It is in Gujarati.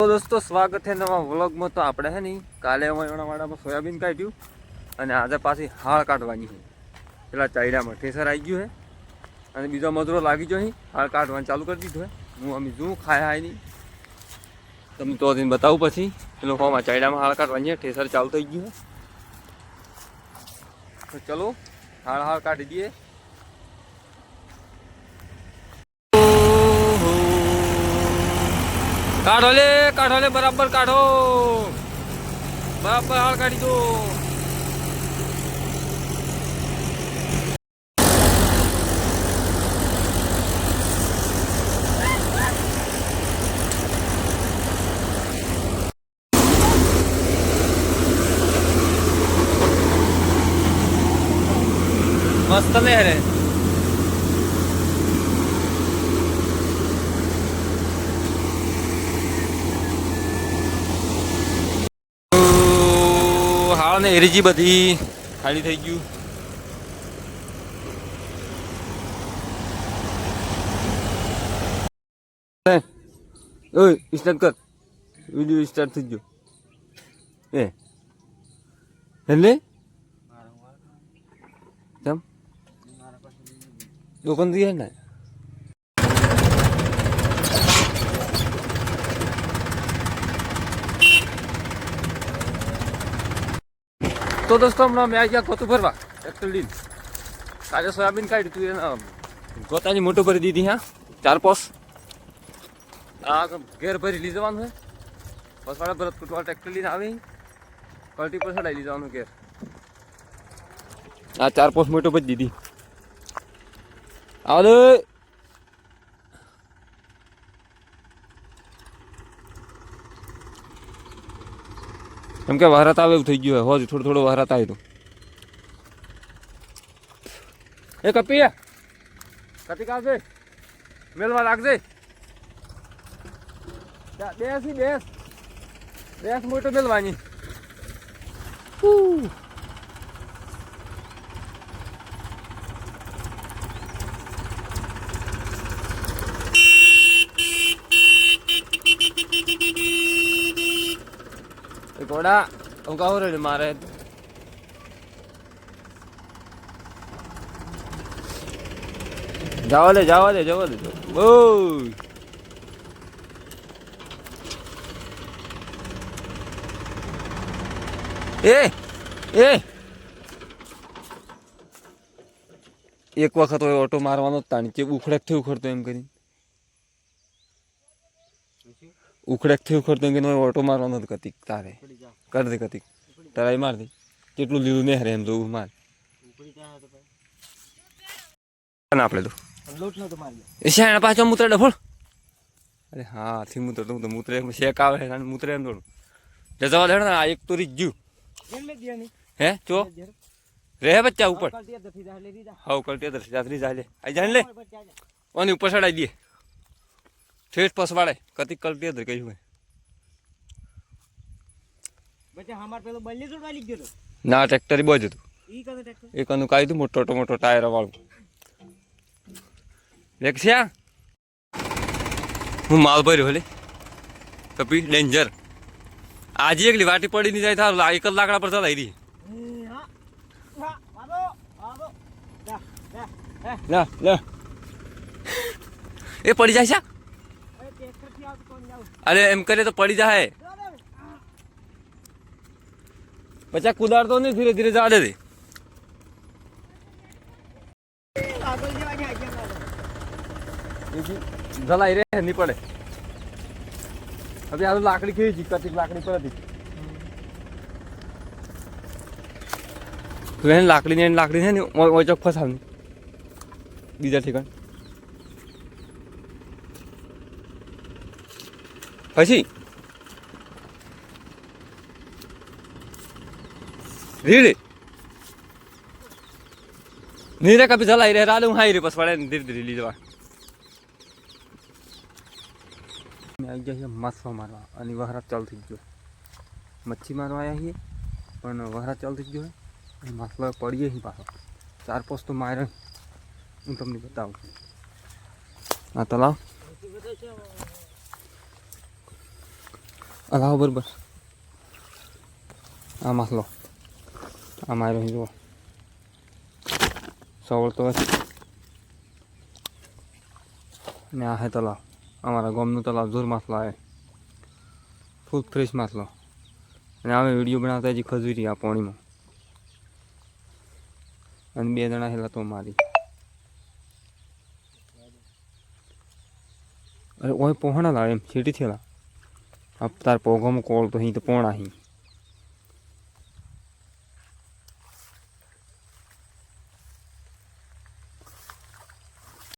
તો દોસ્તો, સ્વાગત છે નવા વ્લોગમાં. તો આપણે હે નહીં, કાલે વાડામાં સોયાબીન કાઢ્યું અને આજે પાછી હાળ કાઢવાની છે. પેલા ચાયડામાં ઠેસર આવી ગયું છે અને બીજો મજૂરો લાગી ગયો અહીં હાળ કાઢવાનું ચાલુ કરી દીધું હે અમે શું ખાય હાય નહીં. તમને તો દિન બતાવું પછી. પેલો ફોર્મ ચાયડામાં હાળ કાઢવાની છે. ઠેસર ચાલુ થઈ ગયું તો ચલો, હાળ હાળ કાઢી દઈએ. કાઢો લે કાઢો લે બરાબર કાઢો. બરાબર હાલ કાઢી દો. મસ્ત ને રે હાલ ને એરીજી બધી ખાલી થઈ ગયું. ઓય સ્ટાર્ટ કર. વિડિયો સ્ટાર્ટ થઈ ગયો. એ એટલે? કેમ? દુકાનથી ને? તો દોસ્તો, હમણાં મેં ગયા ગોતું ભરવા. ટ્રેક્ટર લઈને કાલે સોયાબીન કાઢ્યું તું એને ગોતાની મોટું ભરી દીધી, હા? ચાર પોસ. આ ઘેર ભરી લઈ જવાનું છે પસવાડા ભરત કુટવા ટ્રેક્ટર લઈને આવી. કલ્ટી પર ચડાવી લઈ જવાનું ઘેર. આ ચાર પોસ મોટો ભરી દીધી. આવો એમ કે વહરાત આવે એવું થઈ ગયું હોય. હોજ થોડું થોડું વહરાત આવ્યું હતું એ કપી કતિક આવજે. મેલવા લાગજે. બેસી બેસ બેસ. બેસ મોટો મેલવાની. ઘોડા હું કહું મારે જવા દે જવા દે જવા દે બહુ એ એ એક વખત ઓટો મારવાનો તાણ કે ઉખડકથી ઉખડતો એમ કરી ઉખડેકથી ઉખડતો કે ઓટો મારવાનો જ કતિક તારે. કર દે કતિક ટ્રાય માર દે. કેટલું લીધું નહીં એમ જોવું માર. આપણે તો શાણા પાછો મૂત્ર ડફોળ અરે હા થી મૂતર તો મૂત્ર શેક આવે અને મૂત્ર એમ થોડું જવા દેણ આ એક તો રીતની હે ચો રે બચ્ચા ઉપર હાવ કલટી દર જાત્રી જાય લે આઈ જાણ લે. ઓની ઉપર ચડાઈ દે ઠેઠ પસવાડે. કતી કલટી દર કહ્યું હે બચ્ચા હમાર પેલો બલ્લી જોડવા લીક ગયો તો? ના ટ્રેક્ટર બોજ હતું. ઈ કને ટ્રેક્ટર? એક અનુ કાઢ્યું હતું મોટો મોટો ટાયર વાળું. આ? હું માલ ભર્યો હલે. કપી ડેન્જર. આજે એકલી વાટી પડી નહીં જાય થારું એક જ લાકડા પર ચલાવી દી હા. હા આવો આવો જા જા હે ના ના એ પડી જાય છે એ ટ્રેક્ટરથી આવતો કોણ જાવ અરે, એમ કરે તો પડી જાય. પછી કુદાડતો નહીં, ધીરે ધીરે જવા દે. જલાઈ રે નહીં પડે. હવે આ લાકડી કેવી જી કતિક લાકડી પર હતી. તું એને લાકડી ને લાકડી છે ને ઓચક ચોક ફસાવની. બીજા ઠેકાણ. પછી નીરે કભી જલાઈ રહે રાડું હાઈ રે બસ પડે મેં આવી ગયા છે માછવા મારવા અને વહરા ચાલુ થઈ ગયો. મચ્છી મારવા આવ્યા છીએ, પણ વહરા ચાલુ થઈ ગયો અને માછલો પડીએ છીએ પાછો. ચાર પાંચ તો માર્યો હું તમને બતાવું. આ તલાવ અલાવો બરોબર. આ માસલો આ માર્યો અહીં જુઓ સવળતો હશે. ને આ હે તલાવ. અમારા ગામનું તલાવ જોર માસલો આવે ફૂલ ફ્રેશ માસલો અને અમે વીડિયો બનાવતા હજી ખજૂરી આ પાણીમાં. અને બે જણા હેલા તો મારી. અરે ઓય પહોણા લાવે એમ છેટી થયેલા આ તાર પોગામાં કોળ તો અહીં તો પોણા અહીં